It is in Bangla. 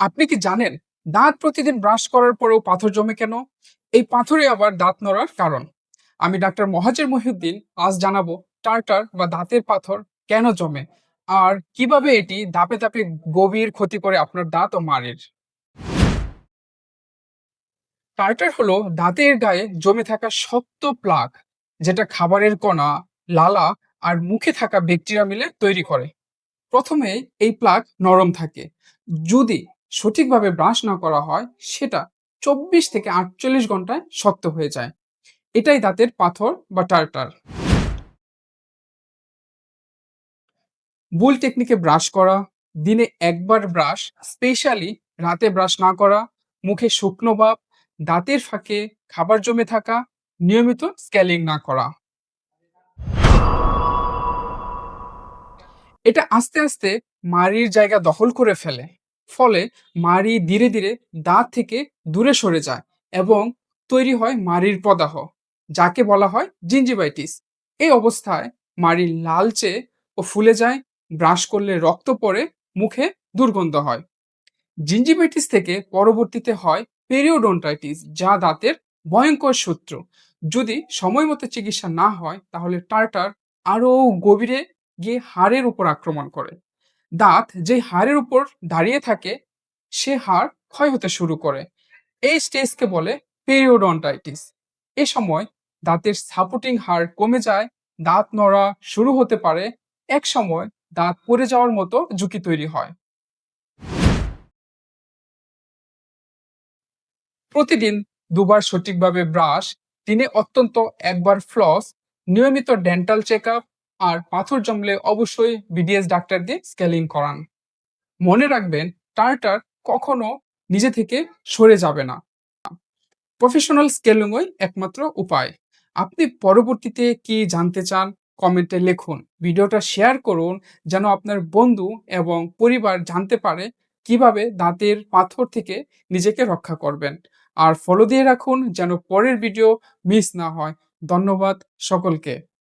আপনি কি জানেন দাঁত প্রতিদিন ব্রাশ করার পরেও পাথর জমে কেন? এই পাথরে আবার দাঁত নড়ার কারণ। আমি ডাক্তার মহাজের মহিউদ্দিন আজ জানাব টার্টার বা দাঁতের পাথর কেন জমে? আর কীভাবে এটি ধাপে ধাপে গভীর ক্ষতি করে আপনার দাঁত ও মাড়ির? টার্টার হলো দাঁতের গায়ে জমে থাকা শক্ত প্লাগ, যেটা খাবারের কণা, লালা আর মুখে থাকা ব্যাকটেরিয়া মিলে তৈরি করে। প্রথমে এই প্লাগ নরম থাকে। যদি সঠিকভাবে ব্রাশ না করা হয়, সেটা চব্বিশ থেকে আটচল্লিশ ঘন্টায় শক্ত হয়ে যায়। এটাই দাঁতের পাথর বা টার্টার। ভুল টেকনিকে ব্রাশ করা, দিনে একবার ব্রাশ স্পেশালি রাতে ব্রাশ না করা, মুখে শুকনো ভাব, দাঁতের ফাঁকে খাবার জমে থাকা, নিয়মিত স্ক্যালিং না করা। এটা আস্তে আস্তে মাড়ির জায়গা দখল করে ফেলে। ফলে মাড়ি ধীরে ধীরে দাঁত থেকে দূরে সরে যায় এবং তৈরি হয় মাড়ির প্রদাহ, যাকে বলা হয় জিঞ্জিবাইটিস এই অবস্থায় মাড়ি লালচে ও ফুলে যায়, ব্রাশ করলে রক্ত পড়ে মুখে দুর্গন্ধ হয়। জিঞ্জিবাইটিস থেকে পরবর্তীতে হয় পেরিওডন্টাইটিস যা দাঁতের ভয়ঙ্কর শত্রু। যদি সময় মতো চিকিৎসা না হয়, তাহলে টার্টার আরও গভীরে গিয়ে হাড়ের উপর আক্রমণ করে। দাঁত যে হাড়ের উপর দাঁড়িয়ে থাকে, সে হাড় ক্ষয় হতে শুরু করে। এই স্টেজকে বলে পেরিওডন্টাইটিস। এ সময় দাঁতের সাপোর্টিং হাড় কমে যায়, দাঁত নড়া শুরু হতে পারে, এক সময় দাঁত পড়ে যাওয়ার মতো ঝুঁকি তৈরি হয়। প্রতিদিন দুবার সঠিকভাবে ব্রাশ, দিনে অত্যন্ত একবার ফ্লস, নিয়মিত ডেন্টাল চেক আর পাথর জমলে অবশ্যই বিডিএস ডাক্তার দিয়ে স্কেলিং করান। মনে রাখবেন, টার্টার কখনো নিজে থেকে সরে যাবে না। প্রফেশনাল স্কেলিংই একমাত্র উপায়। আপনি পরবর্তীতে কি জানতে চান, কমেন্টে লিখুন। ভিডিওটা শেয়ার করুন, যেন আপনার বন্ধু এবং পরিবার জানতে পারে কীভাবে দাঁতের পাথর থেকে নিজেকে রক্ষা করবেন। আর ফলো দিয়ে রাখুন, যেন পরের ভিডিও মিস না হয়। ধন্যবাদ সকলকে।